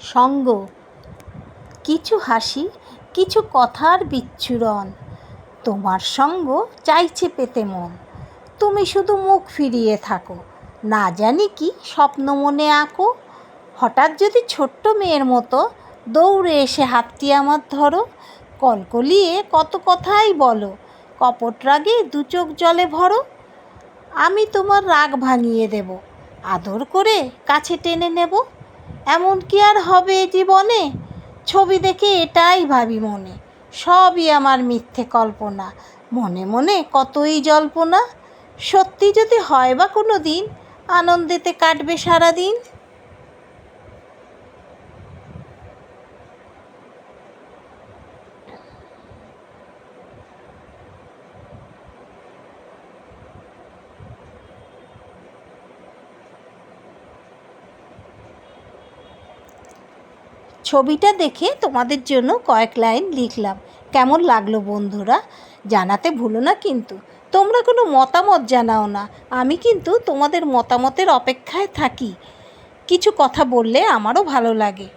সঙ্গ। কিছু হাসি, কিছু কথার বিচ্ছুরণ। তোমার সঙ্গ চাইছে পেতে মন। তুমি শুধু মুখ ফিরিয়ে থাকো। না জানি কি স্বপ্ন মনে আঁকো। হঠাৎ যদি ছোট্ট মেয়ের মতো দৌড়ে এসে হাতটি আমার ধরো। কলকলিয়ে কত কথাই বলো। কপট রাগে দু চোখ জলে ভরো। আমি তোমার রাগ ভাঙিয়ে দেব। আদর করে কাছে টেনে নেব। এমন কি আর হবে জীবনে? ছবি দেখে এটাই ভাবি মনে। সবই আমার মিথ্যে কল্পনা। মনে মনে কতই জল্পনা। সত্যি যদি হয় বা কোনো দিন, আনন্দেতে কাটবে সারা দিন ছবিটা দেখে তোমাদের জন্য কয়েক লাইন লিখলাম। কেমন লাগল বন্ধুরা? জানাতে ভুলো না কিন্তু। তোমরা কোনো মতামত জানাও না। আমি কিন্তু তোমাদের মতামতের অপেক্ষায় থাকি। কিছু কথা বললে আমারও ভালো লাগে।